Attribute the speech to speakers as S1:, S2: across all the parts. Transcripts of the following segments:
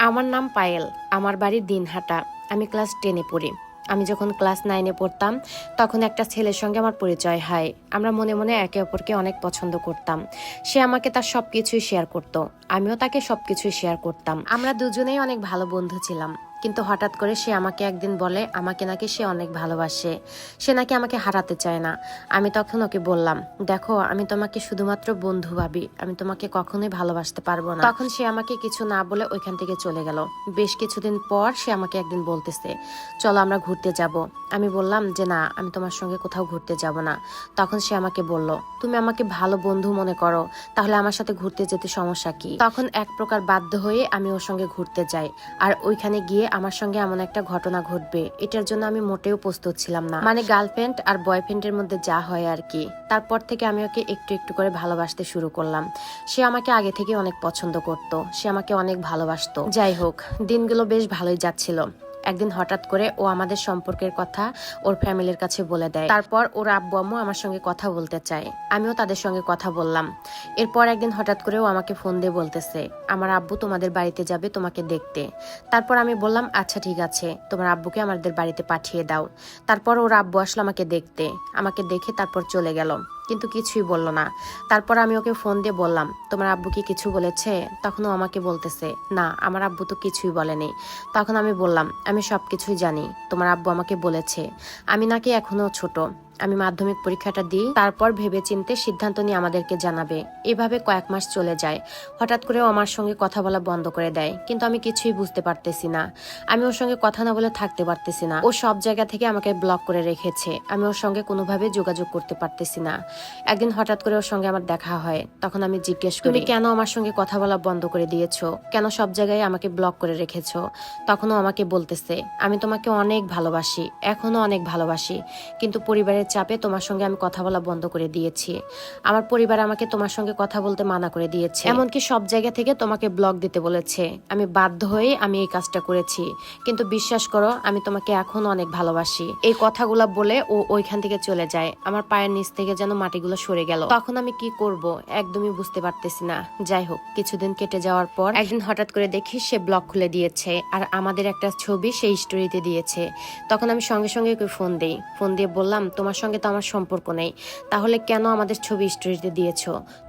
S1: আমার নাম পায়েল, আমার বাড়ি দিনহাটা। আমি ক্লাস টেনে পড়ি। আমি যখন ক্লাস নাইনে পড়তাম, তখন একটা ছেলের সঙ্গে আমার পরিচয় হয়। আমরা মনে মনে একে অপরকে অনেক পছন্দ করতাম। সে আমাকে তার সব কিছুই শেয়ার করতো। আমিও তাকে সব কিছুই শেয়ার করতাম। আমরা দুজনেই অনেক ভালো বন্ধু ছিলাম। কিন্তু হঠাৎ করে সে আমাকে একদিন বলে, আমাকে নাকি সে অনেক ভালোবাসে। সে নাকি আমাকে হারাতে চায় না। আমি তখন ওকে বললাম, দেখো, আমি তোমাকে শুধুমাত্র বন্ধু ভাবি। আমি তোমাকে কখনোই ভালোবাসতে পারব না। তখন সে আমাকে কিছু না বলে ওইখান থেকে চলে গেল। বেশ কিছুদিন পর সে আমাকে একদিন বলতেছে, চলো আমরা ঘুরতে যাব। আমি বললাম যে, না, আমি তোমার সঙ্গে কোথাও ঘুরতে যাব না। তখন সে আমাকে বলল, তুমি আমাকে ভালো বন্ধু মনে করো, তাহলে আমার সাথে ঘুরতে যেতে সমস্যা কি? তখন এক প্রকার বাধ্য হয়ে আমি ওর সঙ্গে ঘুরতে যাই। আর ওইখানে গিয়ে আমার সঙ্গে এমন একটা ঘটনা ঘটবে, এটার জন্য আমি মোটেও প্রস্তুত ছিলাম না। মানে গার্লফ্রেন্ড আর বয়ফ্রেন্ডের মধ্যে যা হয় আর কি। তারপর থেকে আমি ওকে একটু একটু করে ভালোবাসতে শুরু করলাম। সে আমাকে আগে থেকে অনেক পছন্দ করত। সে আমাকে অনেক ভালোবাসত। যাই হোক, দিনগুলো বেশ ভালোই যাচ্ছিল। একদিন হঠাৎ করে ও আমাদের সম্পর্কের কথা ওর ফ্যামিলির কাছে বলে দেয়। তারপর ওর আব্বু আম্মু আমার সঙ্গে কথা বলতে চায়। আমিও তাদের সঙ্গে কথা বললাম। এরপর একদিন হঠাৎ করে ও আমাকে ফোন দিয়ে বলতেছে, আমার আব্বু তোমাদের বাড়িতে যাবে তোমাকে দেখতে। তারপর আমি বললাম আচ্ছা ঠিক আছে। তোমার আব্বুকে আমাদের বাড়িতে পাঠিয়ে দাও। তারপর ওর আব্বু আসলো আমাকে দেখতে। আমাকে দেখে তারপর চলে গেল। কিন্তু কিছুই বলল না। তারপর আমি ওকে ফোন দিয়ে বললাম, তোমার আব্বু কি কিছু বলেছে? তখন ও আমাকে বলতেছে, না, আমার আব্বু তো কিছুই বলেনি। তখন আমি বললাম, আমি সব কিছুই জানি, তোমার আব্বু আমাকে বলেছে। আমি নাকি এখনও ছোট। আমি মাধ্যমিক পরীক্ষাটা দিই, তারপর ভেবে চিনতে সিদ্ধান্ত নিয়ে আমাদেরকে জানাবে। এভাবে কয়েক মাস চলে যায়। হঠাৎ করে আমার সঙ্গে কথা বলা বন্ধ করে দেয়। কিন্তু আমি কিছুই বুঝতে পারতেছি না। আমি ওর সঙ্গে কথা না বলে থাকতে পারতেছি না। ও সব জায়গা থেকে আমাকে ব্লক করে রেখেছে। আমি ওর সঙ্গে কোনোভাবে যোগাযোগ করতে পারতেছি না। একদিন হঠাৎ করে ওর সঙ্গে আমার দেখা হয়। তখন আমি জিজ্ঞেস করি কেন আমার সঙ্গে কথা বলা বন্ধ করে দিয়েছ? কেন সব জায়গায় আমাকে ব্লক করে রেখেছো? তখনও আমাকে বলতেছে, আমি তোমাকে অনেক ভালোবাসি। এখনও অনেক ভালোবাসি। কিন্তু পরিবারের চাপে তোমার সঙ্গে আমি কথা বলা বন্ধ করে দিয়েছি। আমার পরিবার আমাকে তোমার সঙ্গে কথা বলতে মানা করে দিয়েছে। এমনকি সব জায়গা থেকে তোমাকে ব্লক দিতে বলেছে। আমি বাধ্য হয়ে আমি এই কাজটা করেছি। কিন্তু বিশ্বাস করো, আমি তোমাকে এখনও অনেক ভালোবাসি। এই কথাগুলো বলে ও ওইখান থেকে চলে যায়। আমার পায়ের নিচ থেকে যেন মাটিগুলো সরে গেল। তখন আমি কি করব? একদমই বুঝতে পারতেছি না। যাই হোক, কিছুদিন কেটে যাওয়ার পর একদিন হঠাৎ করে দেখি সে ব্লক খুলে দিয়েছে। আর আমাদের একটা ছবি সেই স্টোরিতে দিয়েছে। তখন আমি সঙ্গে সঙ্গে ফোন দিই। ফোন দিয়ে বললাম, তোমার সঙ্গে তো আমার সম্পর্ক নেই। তাহলে কেন আমাদের ছবি স্টোরিতে দিয়েছ?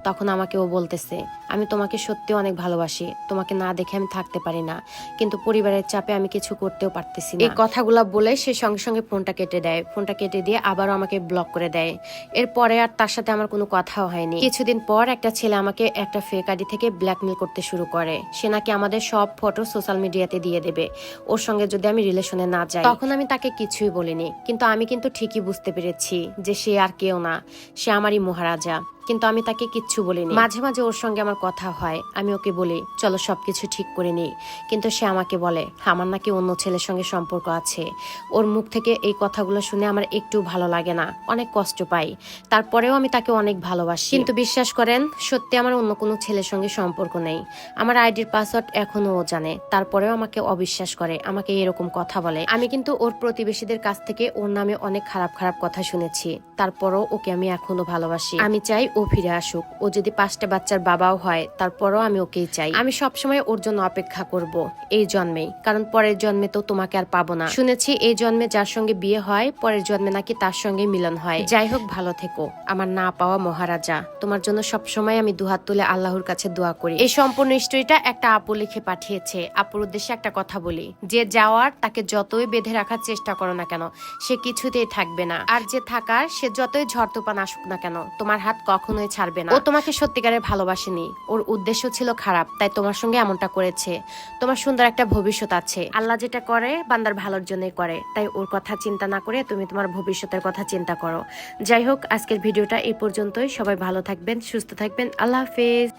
S1: তখন আমাকে ও বলতেছে আমি তোমাকে সত্যি অনেক ভালোবাসি। তোমাকে না দেখে আমি থাকতে পারি না। কিন্তু পরিবারের চাপে আমি কিছু করতেও পারতেছি না। এই কথাগুলা বলে সে সঙ্গে সঙ্গে ফোনটা কেটে দেয়। ফোনটা কেটে দিয়ে আবারও আমাকে ব্লক করে দেয়। এরপরে আর তার সাথে আমার কোনো কথাও হয়নি। কিছুদিন পর একটা ছেলে আমাকে একটা ফেক আইডি থেকে ব্ল্যাকমেল করতে শুরু করে। সে নাকি আমাদের সব ফটো সোশ্যাল মিডিয়াতে দিয়ে দেবে। ওর সঙ্গে যদি আমি রিলেশনে না যাই তখন আমি তাকে কিছুই বলিনি। কিন্তু আমি কিন্তু ঠিকই বুঝতে পেরেছি যে সে আর কেউ না সে আমারই মহারাজা। কিন্তু আমি তাকে কিচ্ছু বলিনি। মাঝে মাঝে ওর সঙ্গে আমার কথা হয়, আমি ওকে বলি, চলো সবকিছু ঠিক করে নিই। কিন্তু সে আমাকে বলে, আমার নাকি অন্য ছেলের সঙ্গে সম্পর্ক আছে। ওর মুখ থেকে এই কথাগুলো শুনে আমার একটু ভালো লাগে না, অনেক কষ্ট পাই। তারপরেও আমি তাকে অনেক ভালোবাসি। কিন্তু বিশ্বাস করেন, সত্যি আমার অন্য কোনো ছেলের সঙ্গে সম্পর্ক নেই। আমার আইডির পাসওয়ার্ড এখনও ও জানে, তারপরেও আমাকে অবিশ্বাস করে, আমাকে এরকম কথা বলে। আমি কিন্তু ওর প্রতিবেশীদের কাছ থেকে ওর নামে অনেক খারাপ খারাপ কথা শুনেছি, তারপরও ওকে আমি এখনও ভালোবাসি। আমি চাই ও ফিরে আসুক। ও যদি পাঁচটা বাচ্চার বাবাও হয়, তারপরও আমি ওকেই চাই। আমি সবসময় ওর জন্য অপেক্ষা করব এই জন্মেই। কারণ পরের জন্মে তো তোমাকে আর পাবো না। শুনেছি এই জন্মে যার সঙ্গে বিয়ে হয়, পরের জন্মে নাকি তার সঙ্গে মিলন হয়। যাই হোক, ভালো থেকো। আমার না পাওয়া মহারাজা। তোমার জন্য সবসময় আমি দুহাত তুলে আল্লাহর কাছে দোয়া করি। এই সম্পূর্ণ স্টোরিটা একটা আপু লিখে পাঠিয়েছে। আপুর উদ্দেশ্যে একটা কথা বলি। যে যাওয়ার, তাকে যতই বেঁধে রাখার চেষ্টা করো না কেন, সে কিছুতেই থাকবে না। আর যে থাকার, সে যতই ঝড় তুফান আসুক না কেন, তোমার হাত কখনোই ছাড়বে না। ও তোমাকে সত্যিকারে ভালোবাসেনি। ওর উদ্দেশ্য ছিল খারাপ তাই তোমার সঙ্গে এমনটা করেছে। তোমার সুন্দর একটা ভবিষ্যৎ আছে। আল্লাহ যেটা করে বান্দার ভালোর জন্যই করে। তাই ওর কথা চিন্তা না করে তুমি তোমার ভবিষ্যতের কথা চিন্তা করো। যাই হোক আজকের ভিডিওটা এই পর্যন্তই। সবাই ভালো থাকবেন সুস্থ থাকবেন। আল্লাহ হাফেজ।